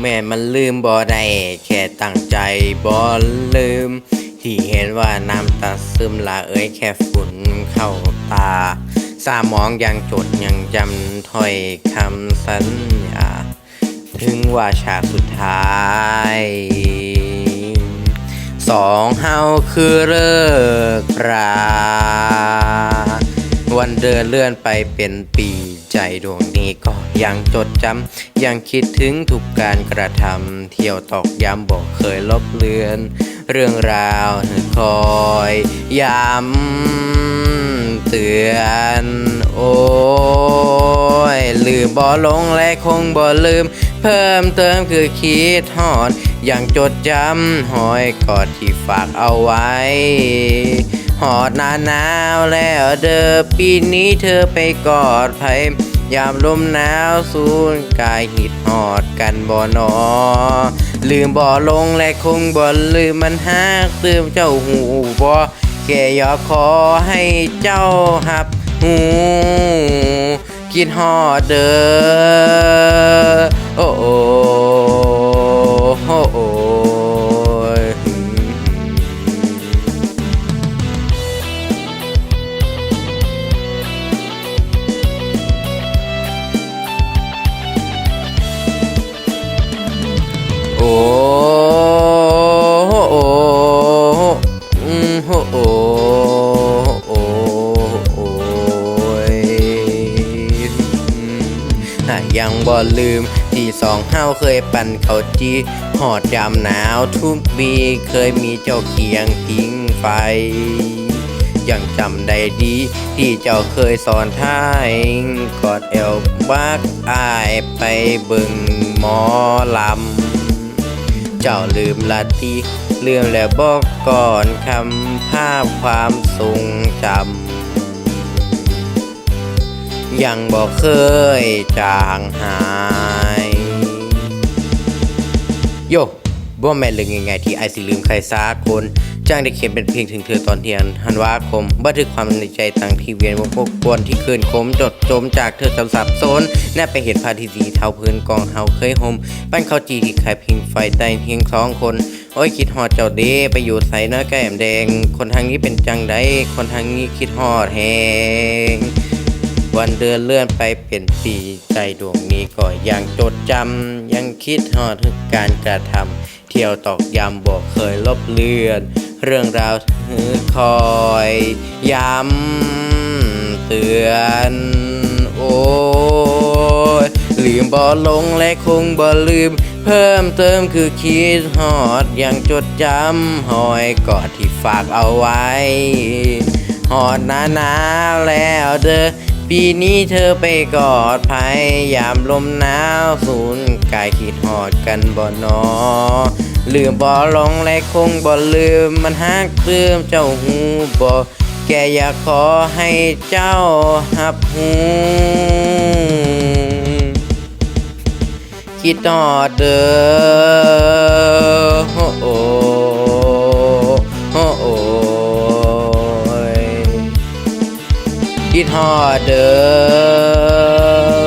แม่มันลืมบ่ได้แค่ตั้งใจบ่ลืม ที่เห็นว่าน้ำตาซึมละเอ้ยแค่ฝุ่นเข้าตาสามองยังจดยังจำถ้อยคำสัญญาถึงว่าฉากสุดท้ายสองเฮาคือเลิกรา วันเดินเลื่อนไปเป็นปีใจดวงนี้ก็ยังจดจำยังคิดถึงทุกการกระทำเที่ยวตอกย้ำบอกเคยลบเลือน เรื่องราวคอยย้ำเตือน โอ้ยลืมบ่ลงและคงบ่ลืม เพิ่มเติมคือคิดฮอดยังจดจำหอยกอดที่ฝากเอาไว้ หอดหนาหนาวแล้วเด้อปีนี้เธอไปกอดไผยามลมหนาวสูนกายหิดหอดกันบ่นอ ลืมบ่ลงและคงบ่ลืมมันฮักตืมเจ้าหูบ่แค่อยากขอให้เจ้าหับหูคิดฮอดเด้อโอ้โอ้โอ้ น่ยังบ่ลืม ที่สองเฮาเคยปั่นเขาจีหอดยามหนาวทุกปีเคยมีเจ้าเคียงพิงไฟ ยังจำได้ดี ที่เจ้าเคยสอนท่ายกอดเอวบักอายไปเบึงหมอลำ เจ้าลืมละทีลืมแล้วบอกก่อนคำภาพความทรงจำ ยังบอกเคยจางหาย โยบ่แม่นเรื่องง่ายๆที่ไอายสิลืมใครสักคน จ้างได้เขียนเป็นเพลงถึงเธอตอนเที่ยงธันวาคมบันทึกความในใจตั้งที่เวียนวงพวกควรที่คืนคมจดจมจากเธอจำสับสนแน่ไปเห็นพาทีสีเทาพื้นกองเฮาเคยห่มปั้นข้าวจีที่ขายพิงไฟใต้เพียงสองคน โอ้ยคิดฮอดเจ้าเด้ไปอยู่ใส่น้อแก้มแดง คนทางนี้เป็นจังได้คนทางนี้คิดฮอดแหง วันเดือนเลื่อนไปเป็นปีใจดวงนี้ก็ยังจดจำยังคิดฮอดถึงการกระทำเที่ยวตอกย้ำบอกเคยลบเลือน เรื่องราวถือคอยย้ำเตือนโอ้ยลืมบ่ลงและคงบ่ลืม เพิ่มเติมคือคิดฮอดยังจดจำหอยกอดที่ฝากเอาไว้ หอดหนานาวแล้วเด้อ ปีนี้เธอไปกอดภัยยามลมหนาวสูนกายคิดหอดกันบ่นอลืมบ่ลงและคงบ่ลืมมันฮักลืมเจ้าหูบ่แกอยากขอให้เจ้าหับหูคิดฮอดเด้อ คิดฮอดเด้อ